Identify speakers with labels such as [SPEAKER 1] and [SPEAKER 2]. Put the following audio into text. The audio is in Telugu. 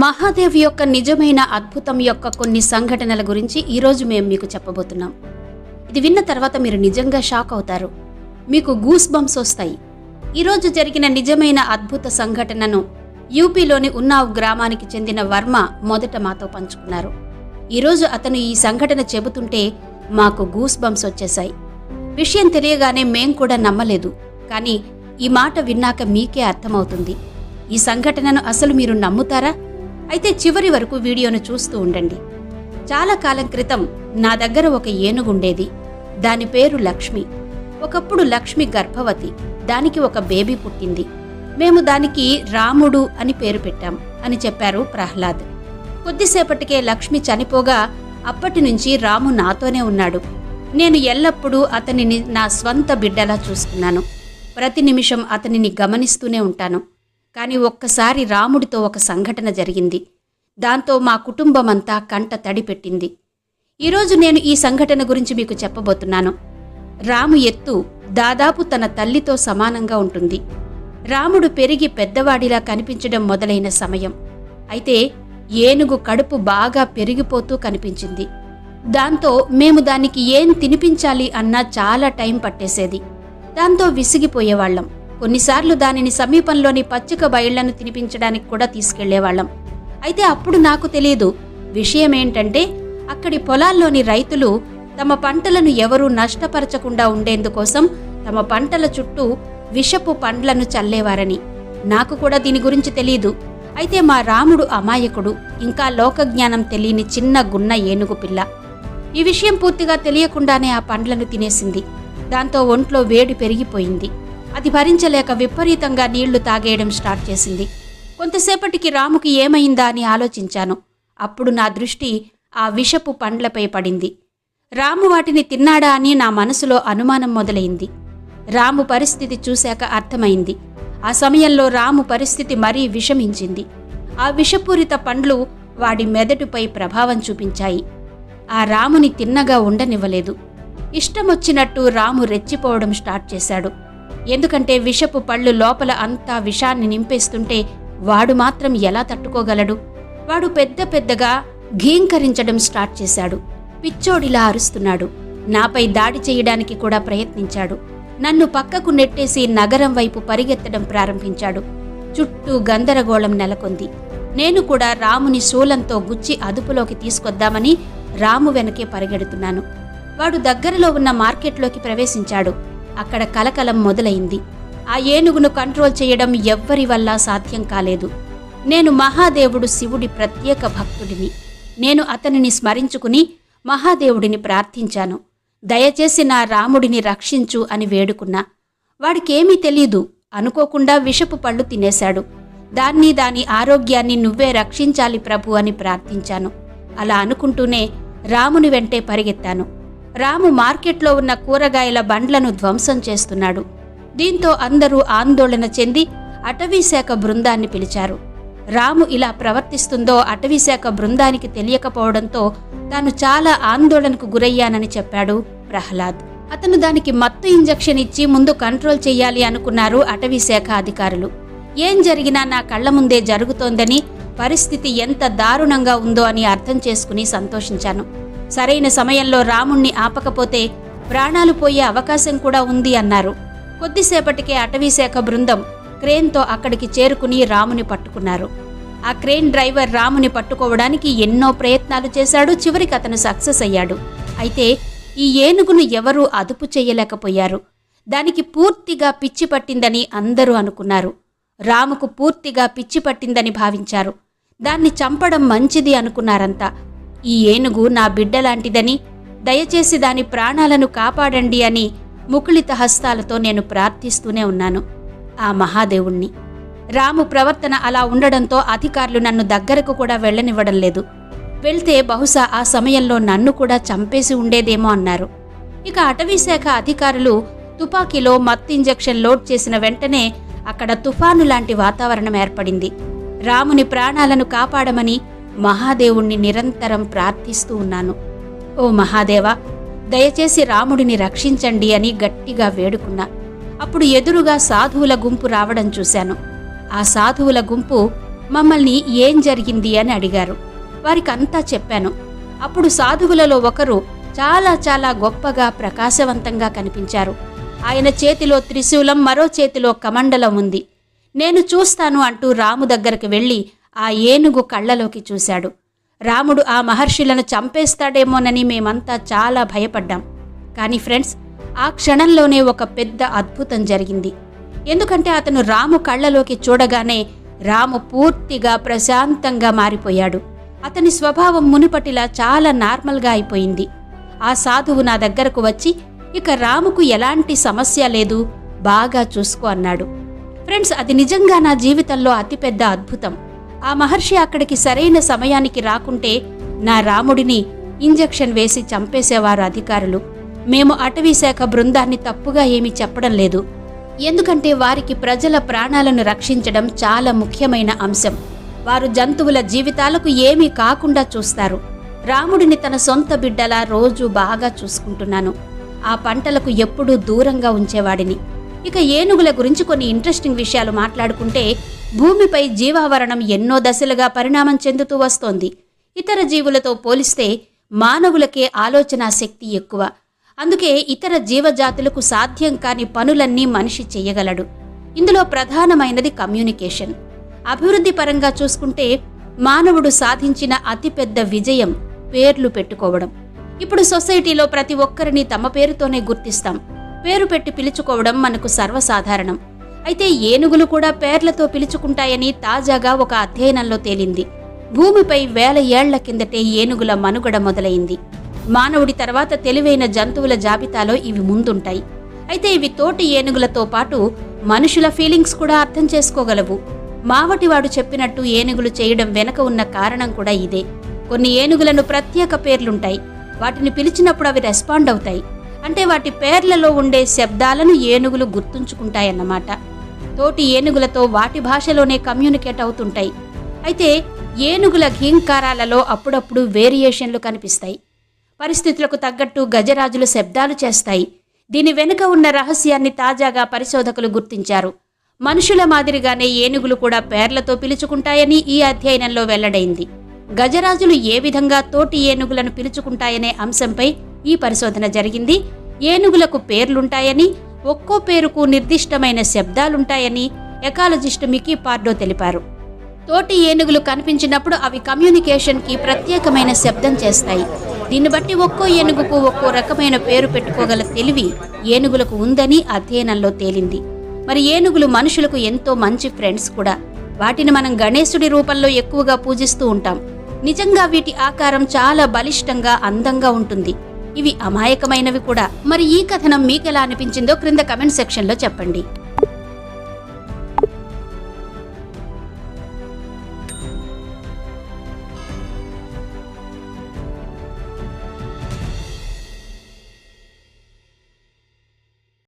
[SPEAKER 1] మహాదేవ్ యొక్క నిజమైన అద్భుతం యొక్క కొన్ని సంఘటనల గురించి ఈరోజు మేము మీకు చెప్పబోతున్నాం. ఇది విన్న తర్వాత మీరు నిజంగా షాక్ అవుతారు. మీకు గూస్ బంప్స్ వస్తాయి ఈరోజు జరిగిన నిజమైన అద్భుత సంఘటనను యూపీలోని ఉన్నావ్ గ్రామానికి చెందిన వర్మ మొదట మాతో పంచుకున్నారు. ఈరోజు అతను ఈ సంఘటన చెబుతుంటే మాకు గూస్ బంప్స్ వచ్చేశాయి. విషయం తెలియగానే మేం కూడా నమ్మలేదు. కానీ ఈ మాట విన్నాక మీకే అర్థమవుతుంది. ఈ సంఘటనను అసలు మీరు నమ్ముతారా? అయితే చివరి వరకు వీడియోను చూస్తూ ఉండండి. చాలా కాలం క్రితం నా దగ్గర ఒక ఏనుగుండేది దాని పేరు లక్ష్మి. ఒకప్పుడు లక్ష్మి గర్భవతి. దానికి ఒక బేబీ పుట్టింది. మేము దానికి రాముడు అని పేరు పెట్టాం అని చెప్పారు ప్రహ్లాద్. కొద్దిసేపటికే లక్ష్మి చనిపోగా అప్పటి నుంచి రాము నాతోనే ఉన్నాడు. నేను ఎల్లప్పుడూ అతనిని నా స్వంత బిడ్డలా చూసుకున్నాను. ప్రతి నిమిషం అతనిని గమనిస్తూనే ఉంటాను. కానీ ఒక్కసారి రాముడితో ఒక సంఘటన జరిగింది. దాంతో మా కుటుంబమంతా కంట తడిపెట్టింది ఈరోజు నేను ఈ సంఘటన గురించి మీకు చెప్పబోతున్నాను. రాము ఎత్తు దాదాపు తన తల్లితో సమానంగా ఉంటుంది. రాముడు పెరిగి పెద్దవాడిలా కనిపించడం మొదలైన సమయం. అయితే ఏనుగు కడుపు బాగా పెరిగిపోతూ కనిపించింది. దాంతో మేము దానికి ఏం తినిపించాలి అన్నా చాలా టైం పట్టేసేది. దాంతో విసిగిపోయేవాళ్ళం. కొన్నిసార్లు దానిని సమీపంలోని పచ్చిక బయళ్ళను తినిపించడానికి కూడా తీసుకెళ్ళేవాళ్ళం. అయితే అప్పుడు నాకు తెలియదు విషయమేంటంటే అక్కడి పొలాల్లోని రైతులు తమ పంటలను ఎవరూ నష్టపరచకుండా ఉండేందుకోసం తమ పంటల చుట్టూ విషపు పండ్లను చల్లేవారని. నాకు కూడా దీని గురించి తెలియదు అయితే మా రాముడు అమాయకుడు ఇంకా లోకజ్ఞానం తెలియని చిన్న గున్న ఏనుగు పిల్ల. ఈ విషయం పూర్తిగా తెలియకుండానే ఆ పండ్లను తినేసింది. దాంతో ఒంట్లో వేడి పెరిగిపోయింది. అది భరించలేక విపరీతంగా నీళ్ళు తాగేయడం స్టార్ట్ చేసింది. కొంతసేపటికి రాముకి ఏమైందా అని ఆలోచించాను. అప్పుడు నా దృష్టి ఆ విషపు పండ్లపై పడింది. రాము వాటిని తిన్నాడా అని నా మనసులో అనుమానం మొదలైంది. రాము పరిస్థితి చూశాక అర్థమైంది. ఆ సమయంలో రాము పరిస్థితి మరీ విషమించింది. ఆ విషపూరిత పండ్లు వాడి మెదడుపై ప్రభావం చూపించాయి. ఆ రాముని తిన్నగా ఉండనివ్వలేదు. ఇష్టమొచ్చినట్టు రాము రెచ్చిపోవడం స్టార్ట్ చేశాడు. ఎందుకంటే విషపు పళ్ళు లోపల అంతా విషాన్ని నింపేస్తుంటే వాడు మాత్రం ఎలా తట్టుకోగలడు? వాడు పెద్ద పెద్దగా ఘీంకరించడం స్టార్ట్ చేశాడు. పిచ్చోడిలా అరుస్తున్నాడు. నాపై దాడి చేయడానికి కూడా ప్రయత్నించాడు. నన్ను పక్కకు నెట్టేసి నగరం వైపు పరిగెత్తడం ప్రారంభించాడు. చుట్టూ గందరగోళం నెలకొంది. నేను కూడా రాముని శూలంతో గుచ్చి అదుపులోకి తీసుకొద్దామని రాము వెనకే పరిగెడుతున్నాను. వాడు దగ్గరలో ఉన్న మార్కెట్లోకి ప్రవేశించాడు. అక్కడ కలకలం మొదలైంది. ఆ ఏనుగును కంట్రోల్ చేయడం ఎవ్వరి వల్ల సాధ్యం కాలేదు. నేను మహాదేవుడు శివుడి ప్రత్యేక భక్తుడిని. నేను అతనిని స్మరించుకుని మహాదేవుడిని ప్రార్థించాను. దయచేసి నా రాముడిని రక్షించు అని వేడుకున్నా. వాడికేమీ తెలీదు. అనుకోకుండా విషపు పళ్ళు తినేశాడు. దాన్ని దాని ఆరోగ్యాన్ని నువ్వే రక్షించాలి ప్రభు అని ప్రార్థించాను. అలా అనుకుంటూనే రాముని వెంటే పరిగెత్తాను. రాము మార్కెట్లో ఉన్న కూరగాయల బండ్లను ధ్వంసం చేస్తున్నాడు. దీంతో అందరూ ఆందోళన చెంది అటవీశాఖ బృందాన్ని పిలిచారు. రాము ఇలా ప్రవర్తిస్తుందో అటవీశాఖ బృందానికి తెలియకపోవడంతో తాను చాలా ఆందోళనకు గురయ్యానని చెప్పాడు ప్రహ్లాద్. అతను దానికి మత్తు ఇంజెక్షన్ ఇచ్చి ముందు కంట్రోల్ చెయ్యాలి అనుకున్నారు అటవీశాఖ అధికారులు. ఏం జరిగినా నా కళ్ళ ముందే జరుగుతోందని పరిస్థితి ఎంత దారుణంగా ఉందో అని అర్థం చేసుకుని సంతోషించాను. సరైన సమయంలో రాముణ్ణి ఆపకపోతే ప్రాణాలు పోయే అవకాశం కూడా ఉంది అన్నారు. కొద్దిసేపటికే అటవీశాఖ బృందం క్రేన్తో అక్కడికి చేరుకుని రాముని పట్టుకున్నారు. ఆ క్రేన్ డ్రైవర్ రాముని పట్టుకోవడానికి ఎన్నో ప్రయత్నాలు చేశాడు చివరికి అతను సక్సెస్ అయ్యాడు. అయితే ఈ ఏనుగును ఎవరూ అదుపు చేయలేకపోయారు. దానికి పూర్తిగా పిచ్చి పట్టిందని అందరూ అనుకున్నారు. రాముకు పూర్తిగా పిచ్చి పట్టిందని భావించారు. దాన్ని చంపడం మంచిది అనుకున్నారంతా. ఈ ఏనుగు నా బిడ్డలాంటిదని దయచేసి దాని ప్రాణాలను కాపాడండి అని ముకుళిత హస్తాలతో నేను ప్రార్థిస్తూనే ఉన్నాను. ఆ మహాదేవుణ్ణి. రాము ప్రవర్తన అలా ఉండడంతో అధికారులు నన్ను దగ్గరకు కూడా వెళ్ళనివ్వడం లేదు. వెళ్తే బహుశా ఆ సమయంలో నన్ను కూడా చంపేసి ఉండేదేమో అన్నారు. ఇక అటవీశాఖ అధికారులు తుపాకీలో మత్తు ఇంజెక్షన్ లోడ్ చేసిన వెంటనే అక్కడ తుఫాను లాంటి వాతావరణం ఏర్పడింది. రాముని ప్రాణాలను కాపాడమని మహాదేవుణ్ణి నిరంతరం ప్రార్థిస్తూ ఉన్నాను. ఓ మహాదేవ దయచేసి రాముడిని రక్షించండి అని గట్టిగా వేడుకున్నా. అప్పుడు ఎదురుగా సాధువుల గుంపు రావడం చూశాను. ఆ సాధువుల గుంపు మమ్మల్ని ఏం జరిగింది అని అడిగారు. వారికి అంతా చెప్పాను. అప్పుడు సాధువులలో ఒకరు చాలా చాలా గొప్పగా ప్రకాశవంతంగా కనిపించారు. ఆయన చేతిలో త్రిశూలం మరో చేతిలో కమండలం ఉంది. నేను చూస్తాను అంటూ రాము దగ్గరకు వెళ్ళి ఆ ఏనుగు కళ్ళలోకి చూశాడు. రాముడు ఆ మహర్షులను చంపేస్తాడేమోనని మేమంతా చాలా భయపడ్డాం. కానీ ఫ్రెండ్స్ ఆ క్షణంలోనే ఒక పెద్ద అద్భుతం జరిగింది. ఎందుకంటే అతను రాము కళ్ళలోకి చూడగానే రాము పూర్తిగా ప్రశాంతంగా మారిపోయాడు. అతని స్వభావం మునుపటిలా చాలా నార్మల్గా అయిపోయింది. ఆ సాధువు నా దగ్గరకు వచ్చి ఇక రాముకు ఎలాంటి సమస్య లేదు బాగా చూసుకో అన్నాడు. ఫ్రెండ్స్ అది నిజంగా నా జీవితంలో అతిపెద్ద అద్భుతం. ఆ మహర్షి అక్కడికి సరైన సమయానికి రాకుంటే నా రాముడిని ఇంజెక్షన్ వేసి చంపేసేవారు అధికారులు. మేము అటవీశాఖ బృందాన్ని తప్పుగా ఏమీ చెప్పడం లేదు. ఎందుకంటే వారికి ప్రజల ప్రాణాలను రక్షించడం చాలా ముఖ్యమైన అంశం. వారు జంతువుల జీవితాలకు ఏమీ కాకుండా చూస్తారు. రాముడిని తన సొంత బిడ్డలా రోజు బాగా చూసుకుంటున్నాను. ఆ పంటలకు ఎప్పుడూ దూరంగా ఉంచేవాడిని. ఇక ఏనుగుల గురించి కొన్ని ఇంట్రెస్టింగ్ విషయాలు మాట్లాడుకుంటే భూమిపై జీవావరణం ఎన్నో దశలుగా పరిణామం చెందుతూ వస్తోంది. ఇతర జీవులతో పోలిస్తే మానవులకే ఆలోచనా శక్తి ఎక్కువ. అందుకే ఇతర జీవజాతులకు సాధ్యం కాని పనులన్నీ మనిషి చేయగలడు ఇందులో ప్రధానమైనది కమ్యూనికేషన్. అభివృద్ధి పరంగా చూసుకుంటే మానవుడు సాధించిన అతిపెద్ద విజయం పేర్లు పెట్టుకోవడం. ఇప్పుడు సొసైటీలో ప్రతి ఒక్కరిని తమ పేరుతోనే గుర్తిస్తాం. పేరు పెట్టి పిలుచుకోవడం మనకు సర్వసాధారణం. అయితే ఏనుగులు కూడా పేర్లతో పిలుచుకుంటాయని తాజాగా ఒక అధ్యయనంలో తేలింది. భూమిపై వేల ఏళ్ళ కిందటే ఏనుగుల మనుగడ మొదలైంది. మానవుడి తర్వాత తెలివైన జంతువుల జాబితాలో ఇవి ముందుంటాయి. అయితే ఇవి తోటి ఏనుగులతో పాటు మనుషుల ఫీలింగ్స్ కూడా అర్థం చేసుకోగలవు. మావటివాడు చెప్పినట్టు ఏనుగులు చేయడం వెనక ఉన్న కారణం కూడా ఇదే. కొన్ని ఏనుగులను ప్రత్యేక పేర్లుంటాయి. వాటిని పిలిచినప్పుడు అవి రెస్పాండ్ అవుతాయి. అంటే వాటి పేర్లలో ఉండే శబ్దాలను ఏనుగులు గుర్తుంచుకుంటాయన్నమాట. తోటి ఏనుగులతో వాటి భాషలోనే కమ్యూనికేట్ అవుతుంటాయి. అయితే ఏనుగుల ఘీంకారాలలో అప్పుడప్పుడు వేరియేషన్లు కనిపిస్తాయి. పరిస్థితులకు తగ్గట్టు గజరాజులు శబ్దాలు చేస్తాయి. దీని వెనుక ఉన్న రహస్యాన్ని తాజాగా పరిశోధకులు గుర్తించారు. మనుషుల మాదిరిగానే ఏనుగులు కూడా పేర్లతో పిలుచుకుంటాయని ఈ అధ్యయనంలో వెల్లడైంది. గజరాజులు ఏ విధంగా తోటి ఏనుగులను పిలుచుకుంటాయనే అంశంపై ఈ పరిశోధన జరిగింది. ఏనుగులకు పేర్లుంటాయని ఒక్కో పేరుకు నిర్దిష్టమైన శబ్దాలుంటాయని ఎకాలజిస్ట్ మికీ పార్డో తెలిపారు. తోటి ఏనుగులు కనిపించినప్పుడు అవి కమ్యూనికేషన్కి ప్రత్యేకమైన శబ్దం చేస్తాయి. దీన్ని బట్టి ఒక్కో ఏనుగుకు ఒక్కో రకమైన పేరు పెట్టుకోగల తెలివి ఏనుగులకు ఉందని అధ్యయనంలో తేలింది. మరి ఏనుగులు మనుషులకు ఎంతో మంచి ఫ్రెండ్స్ కూడా. వాటిని మనం గణేశుడి రూపంలో ఎక్కువగా పూజిస్తూ ఉంటాం. నిజంగా వీటి ఆకారం చాలా బలిష్టంగా అందంగా ఉంటుంది. ఇవి అమాయకమైనవి కూడా. మరి ఈ కథనం మీకెలా అనిపించిందో క్రింద కమెంట్ సెక్షన్లో చెప్పండి.